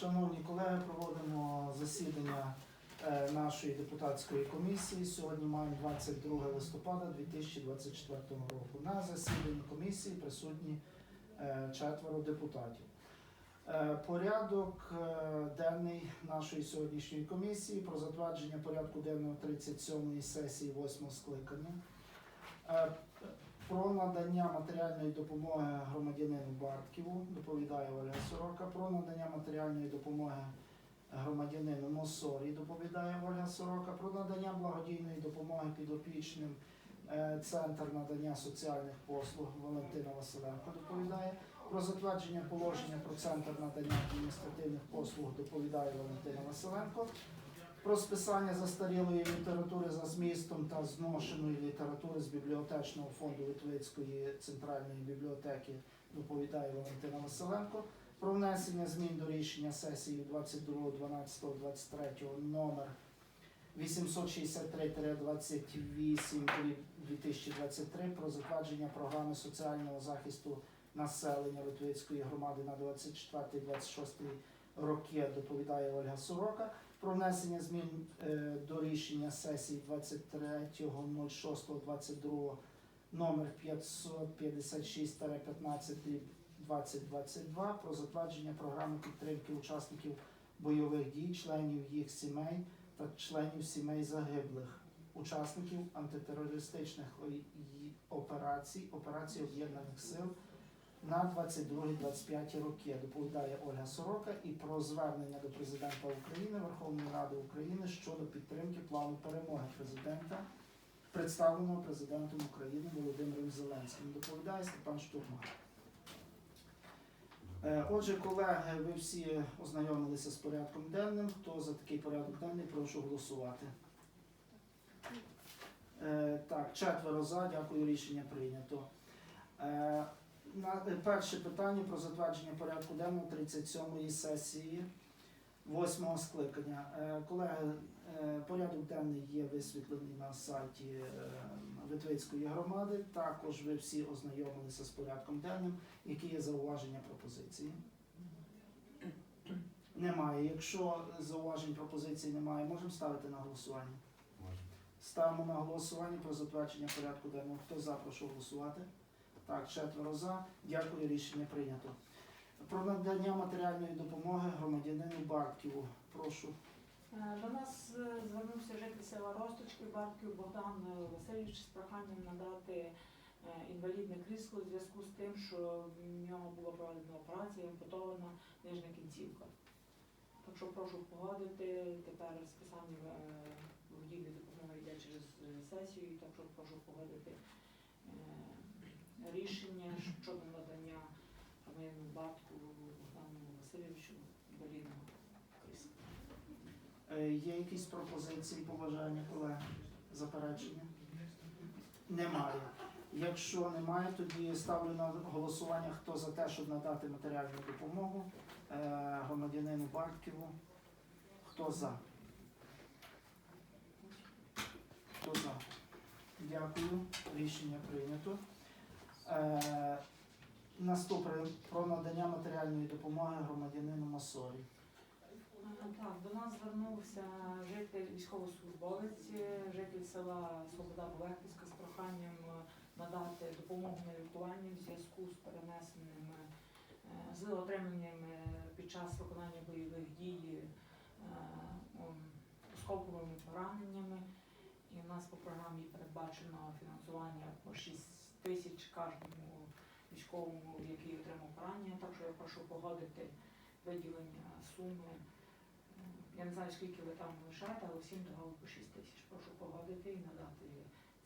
Шановні колеги, проводимо засідання е, нашої депутатської комісії. Сьогодні маємо 22 листопада 2024 року. На засіданні комісії присутні е, четверо депутатів. Е, Порядок денний нашої сьогоднішньої комісії про затвердження порядку денного 37-ї сесії 8 скликання. Про надання матеріальної допомоги громадянину Бартківу доповідає Ольга Сорока. Про надання матеріальної допомоги громадянину Мосорі доповідає Ольга Сорока. Про надання благодійної допомоги підопічним е, Центр надання соціальних послуг Валентина Василенко доповідає. Про затвердження положення про центр надання адміністративних послуг доповідає Валентина Василенко. Про списання застарілої літератури за змістом та зношеної літератури з бібліотечного фонду Литвицької центральної бібліотеки доповідає Валентина Василенко. Про внесення змін до рішення сесії 22.12.23 номер 863-28 2023 про затвердження програми соціального захисту населення Литвицької громади на 24-26 роки доповідає Ольга Сорока. Про внесення змін е, до рішення сесії 23.06.22 номер 556-15 2022 про затвердження програми підтримки учасників бойових дій, членів їх сімей та членів сімей загиблих, учасників антитерористичних операцій, операцій Об'єднаних Сил на 22-25 роки. Доповідає Ольга Сорока і про звернення до президента України, Верховної Ради України щодо підтримки плану перемоги президента, представленого президентом України Володимиром Зеленським. Доповідає Степан Штурман. Е, Отже, колеги, ви всі ознайомилися з порядком денним. Хто за такий порядок денний, прошу голосувати. Е, Так, четверо за, дякую, рішення прийнято. Е, Перше питання про затвердження порядку денного 37-ї сесії 8-го скликання. Е, Колеги, е, порядок денний є висвітлений на сайті Литвицької громади. Також ви всі ознайомилися з порядком денним. Які є зауваження пропозиції? Немає. Якщо зауважень пропозицій немає, можемо ставити на голосування. Ставимо на голосування про затвердження порядку денного. Хто за, прошу голосувати. Так, четверо за. Дякую, рішення прийнято. Про надання матеріальної допомоги громадянину Бартківу. Прошу. Е, До нас е, звернувся житель села Росточки Барків Богдан е, Васильович з проханням надати інвалідне крісло у зв'язку з тим, що в нього була проведена операція, ампутована нижня кінцівка. Так що прошу погодити, тепер списання благодійної допомоги йде через сесію, так що прошу погодити рішення щодо надання моєму батьку Богдану Васильовичу інвалідного крісла. Е, Є якісь пропозиції, побажання, колеги? Заперечення? Немає. Якщо немає, тоді ставлю на голосування, хто за те, щоб надати матеріальну допомогу е, громадянину Бартківу. Хто за? Хто за? Дякую. Рішення прийнято. Е, Наступне про надання матеріальної допомоги громадянину Масорі. Так, до нас звернувся житель військовослужбовець, житель села Свобода Болехівська з проханням е, надати допомогу на лікування в зв'язку з перенесеними е, з отриманням під час виконання бойових дій осколковими пораненнями. І в нас по програмі передбачено фінансування по 6 тисяч кожному військовому, який отримав поранення. Так що я прошу погодити виділення суми. Я не знаю, скільки ви там лишаєте, але всім давали по 6 тисяч. Прошу погодити і надати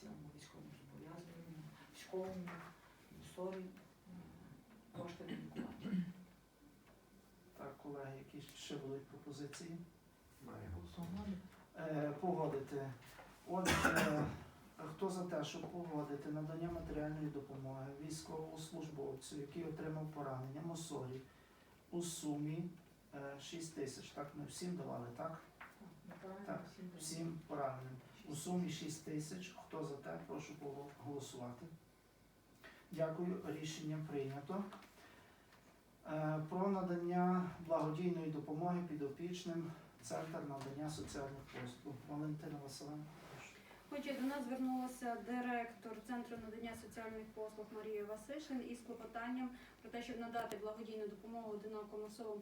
цьому військовому зобов'язанню, військовому, сорі, кошти на лікування. Так, колеги, які ще будуть пропозиції? Має голосувати. Е, погодити. Отже, хто за те, щоб погодити надання матеріальної допомоги військовослужбовцю, який отримав поранення Мосорі у сумі е, 6 тисяч. Так, ми всім давали, так? Так, Всім пораненим. У сумі 6 тисяч. Хто за те, прошу голосувати. Дякую, рішення прийнято. Е, Про надання благодійної допомоги підопічним Центр надання соціальних послуг. Валентина Василенко. Отже, до нас звернулася директор Центру надання соціальних послуг Марія Васишин із клопотанням про те, щоб надати благодійну допомогу одиноким особам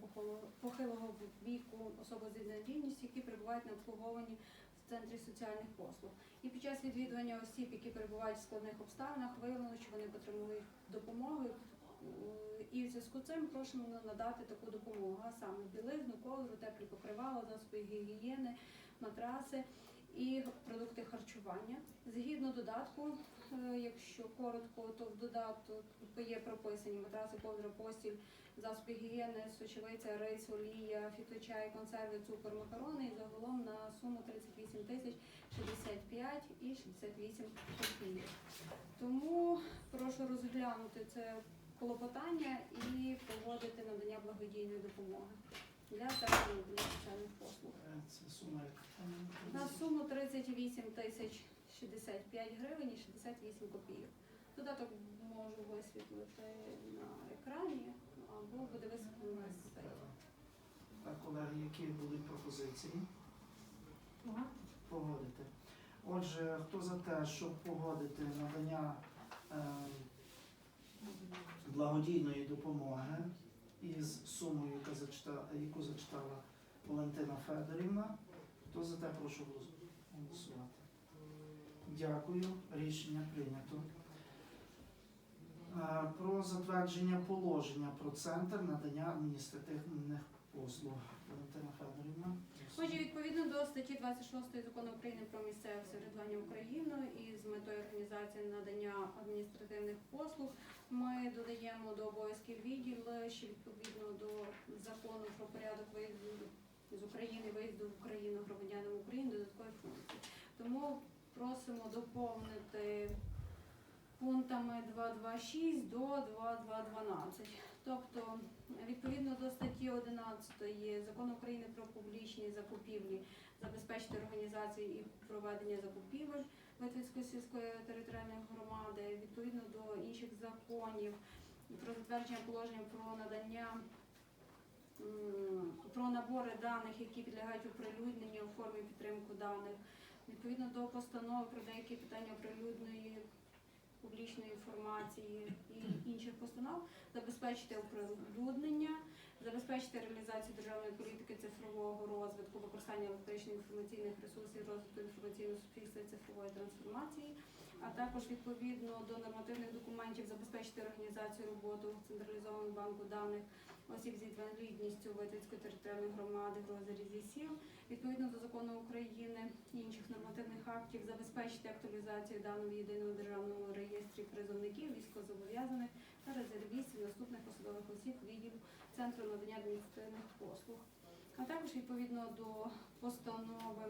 похилого- віку, особам з інвалідністю, які перебувають на обслуговуванні в центрі соціальних послуг. І під час відвідування осіб, які перебувають в складних обставинах, виявлено, що вони потребують допомоги. І в зв'язку з цим просимо надати таку допомогу, а саме білизну, ковдру, теплі покривала, засоби гігієни, матраси і продукти харчування. Згідно додатку, е, якщо коротко, то в додатку є прописані матраси, ковдра, постіль, засоби гігієни, сочевиця, рис, олія, фіточай, консерви, цукор, макарони і загалом на суму 38 тисяч 65 і 68 копійок. Тому прошу розглянути це клопотання і погодити надання благодійної допомоги для надання соціальних послуг. Е, Це сума? На суму 38 тисяч 65 гривень і 68 копійок. Додаток можу висвітлити на екрані або буде висвітлено на сайті. Так, колеги, які будуть пропозиції? Погодити. Отже, хто за те, щоб погодити надання е, благодійної допомоги із сумою, яка зачитала, яку зачитала Валентина Федорівна, хто за те, прошу голосувати. Дякую. Рішення прийнято. Е, Про затвердження положення про центр надання адміністративних послуг. Валентина Федорівна. Отже, відповідно до статті 26 закону України про місцеве самоврядування України і з метою організації надання адміністративних послуг ми додаємо до обов'язків відділ, що відповідно до закону про порядок виїзду з України, виїзду в Україну громадянам України додаткові функції. Тому просимо доповнити пунктами 226 до 2212. Тобто, відповідно до статті 11 закону України про публічні закупівлі, забезпечити організацію і проведення закупівель Витвицької сільської територіальної громади, відповідно до інших законів про затвердження положення про надання про набори даних, які підлягають оприлюдненню у формі підтримку даних, відповідно до постанови про деякі питання оприлюдненої публічної інформації і інших постанов, забезпечити оприлюднення, забезпечити реалізацію державної політики цифрового розвитку, використання електричних інформаційних ресурсів, розвитку інформаційного суспільства цифрової трансформації, а також відповідно до нормативних документів забезпечити організацію роботи централізованого банку даних осіб з інвалідністю Витвицької територіальної громади в розрізі сіл, відповідно до закону України і інших нормативних актів, забезпечити актуалізацію даних в єдиному державному реєстрі призовників, військовозобов'язаних та резервістів, наступних посадових осіб відділу Центру надання адміністративних послуг. А також відповідно до постанови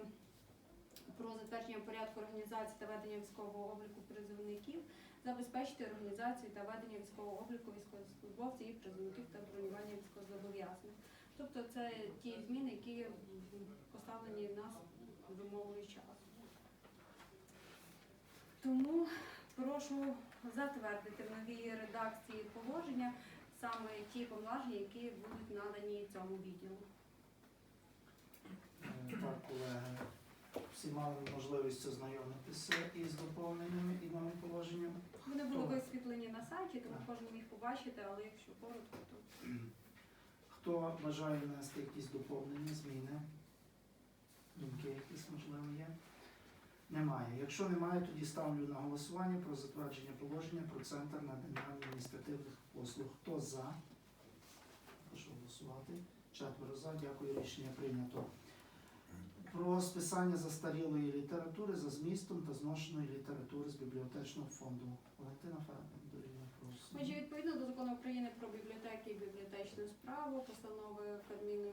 про затвердження порядку організації та ведення військового обліку призовників, забезпечити організацію та ведення військового обліку військовослужбовців і призовників та бронювання військовозобов'язаних. Тобто це ті зміни, які поставлені в нас вимовою часу. Тому прошу затвердити в новій редакції положення саме ті повноваження, які будуть надані цьому відділу. Так, колеги, всі мали можливість ознайомитися із доповненнями і новим положенням. Вони були Хто? висвітлені на сайті, тому кожен міг побачити, але якщо коротко, то Хто бажає внести якісь доповнення, зміни? Думки якісь можливо є? Немає. Якщо немає, тоді ставлю на голосування про затвердження положення про центр надання адміністративних послуг. Хто за? Прошу голосувати. Четверо за. Дякую. Рішення прийнято. Про списання застарілої літератури за змістом та зношеної літератури з бібліотечного фонду. Валентина Федорівна, Отже, відповідно до закону України про бібліотеки і бібліотечну справу, постанови Кабміну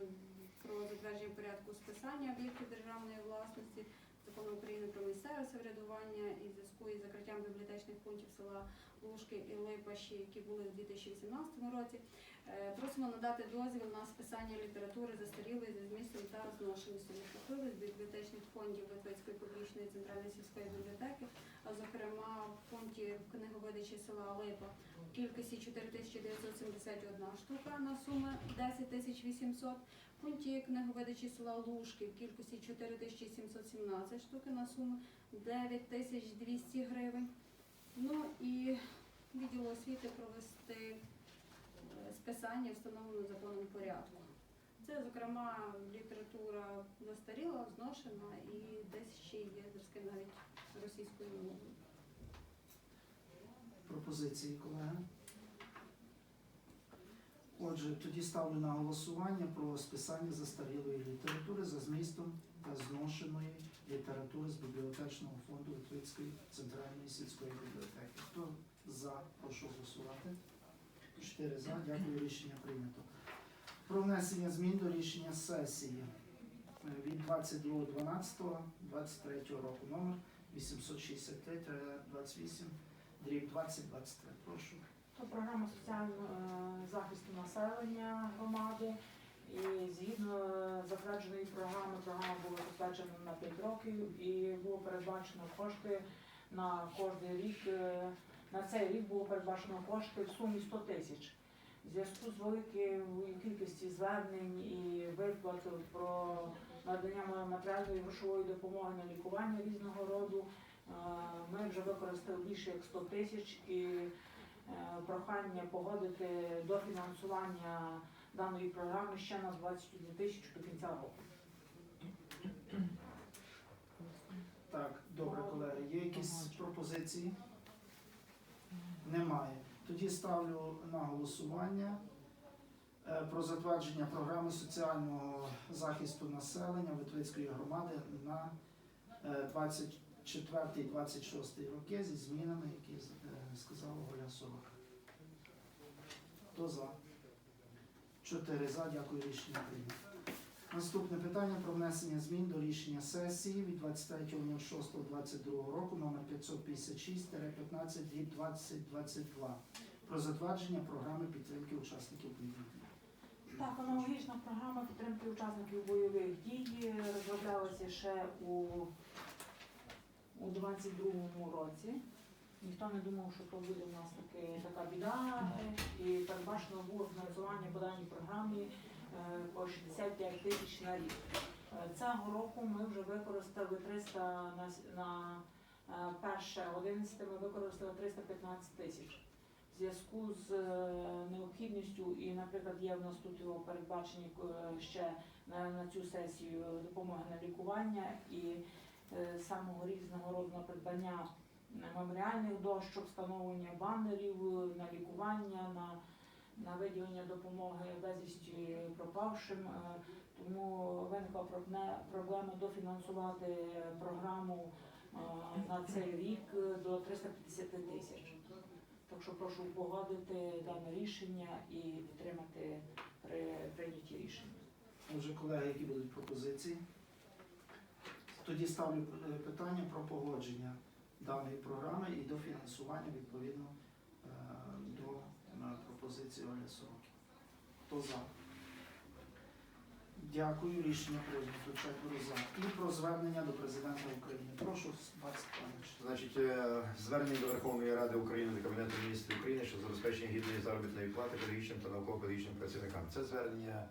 про затвердження порядку списання об'єктів державної власності, закону України про місцеве самоврядування і зв'язку із закриттям бібліотечних пунктів села Лужки і Липаші, які були у 2018 році. Е, Просимо надати дозвіл на списання літератури застарілої за змістом та розношеністю літератури з бібліотечних фондів Литвицької публічної центральної сільської бібліотеки, а зокрема в фонді книговидачі села Липа в кількості 4971 штука на суму 10 800, в пункті книговидачі села Лужки в кількості 4717 штуки на суму 9200 гривень. Ну і відділу освіти провести е, списання в законом порядку. Це, зокрема, література застаріла, зношена і десь ще є зразки навіть російською мовою. Пропозиції, колеги. Отже, тоді ставлю на голосування про списання застарілої літератури за змістом та зношеної літератури з бібліотечного фонду Литвицької центральної сільської бібліотеки. Хто за, прошу голосувати. Чотири за. Дякую, рішення прийнято. Про внесення змін до рішення сесії е, від 22.12.23 року номер 863-28 дріб 2023. Прошу. То програма соціального е, захисту населення громади. І згідно затвердженої програми, програма була затверджена на 5 років і було передбачено кошти на кожний рік. е, На цей рік було передбачено кошти в сумі 100 тисяч. В зв'язку з великою кількістю звернень і виплат про надання матеріальної грошової допомоги на лікування різного роду, е, ми вже використали більше як 100 тисяч і е, прохання погодити до фінансування даної програми ще на 21 тисячу до кінця року. Так, добре, колеги. Є якісь пропозиції? Немає. Тоді ставлю на голосування е, про затвердження програми соціального захисту населення Витвицької громади на е, 24-26 роки зі змінами, які е, сказала Оля Сорока. Хто за? Чотири за. Дякую, рішення прийнято. Наступне питання про внесення змін до рішення сесії від 23.06.22 року номер 556-15 2022 про затвердження програми підтримки учасників бойових дій. Так, аналогічна програма підтримки учасників бойових дій розроблялася ще у, у 22-му році. Ніхто не думав, що то буде у нас таки, така біда, і передбачено було фінансування по даній програмі е, по 65 тисяч на рік. Е, Цього року ми вже використали 300 на, на е, перше 11 ми використали 315 тисяч. В зв'язку з необхідністю, і, наприклад, є в нас тут його передбачені ще на, на цю сесію допомоги на лікування і самого різного роду на придбання меморіальних дощок, встановлення банерів на лікування, на, на виділення допомоги безвісті пропавшим. Е, Тому виникла проблема дофінансувати програму е, на цей рік до 350 тисяч. Так що прошу погодити дане рішення і підтримати при прийнятті рішення. Отже, колеги, які будуть пропозиції? Тоді ставлю е, питання про погодження даної програми і до фінансування відповідно е, до пропозиції Олі Сороки. Хто за? Дякую, рішення прийнято. За. І про звернення до президента України. Прошу, Степанович. Значить, е, звернення до Верховної Ради України до Кабінету міністрів України щодо забезпечення гідної заробітної плати педагогічним та науково-педагогічним працівникам. Це звернення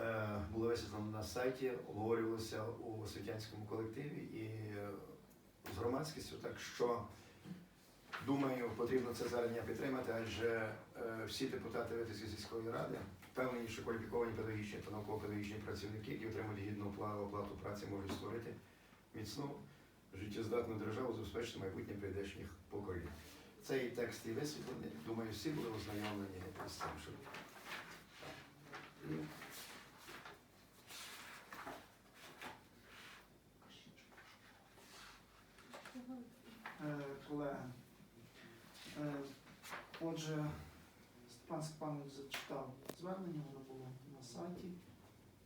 е, було висвітлено на сайті, обговорювалося у освітянському колективі і громадськістю. Так що думаю, потрібно це звернення підтримати, адже е, всі депутати Витязької сільської ради впевнені, що кваліфіковані педагогічні та науково-педагогічні працівники, які отримують гідну пла- оплату праці, можуть створити міцну життєздатну державу забезпечити майбутнє прийдешніх поколінь. Цей текст і висвітлений, думаю, всі були ознайомлені з цим. Що... І Е, колеги. Е, Отже, Степан Степанович зачитав звернення, воно було на сайті.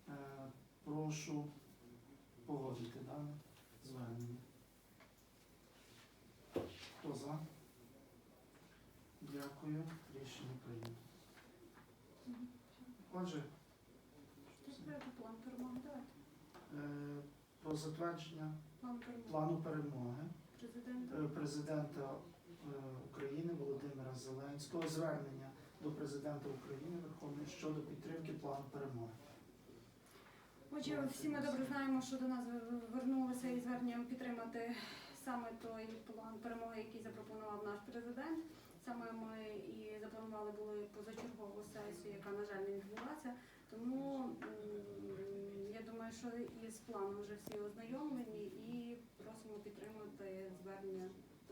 Е, Прошу погодити дане звернення. Хто за? Дякую. Рішення прийнято. Отже, план перемоги. Е, про затвердження плану перемоги Президента. е, президента е, України Володимира Зеленського звернення до президента України Верховної щодо підтримки плану перемоги. Отже, всі ми добре знаємо, що до нас вернулися із зверненням підтримати саме той план перемоги, який запропонував наш президент. Саме ми і запланували були позачергову сесію, яка, на жаль, не відбулася. Тому я думаю, що із планом вже всі ознайомлені і просимо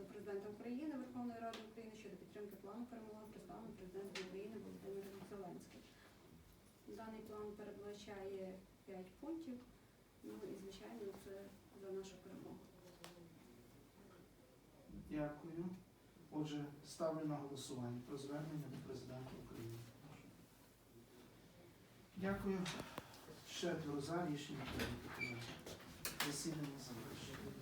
президента України, Верховної Ради України щодо підтримки плану перемоги представленого президентом України Володимиром Зеленським. Даний план передбачає 5 пунктів. Ну і звичайно, це за нашу перемогу. Дякую. Отже, ставлю на голосування про звернення до президента України. Дякую. Четверо за рішення. Засідання закрите.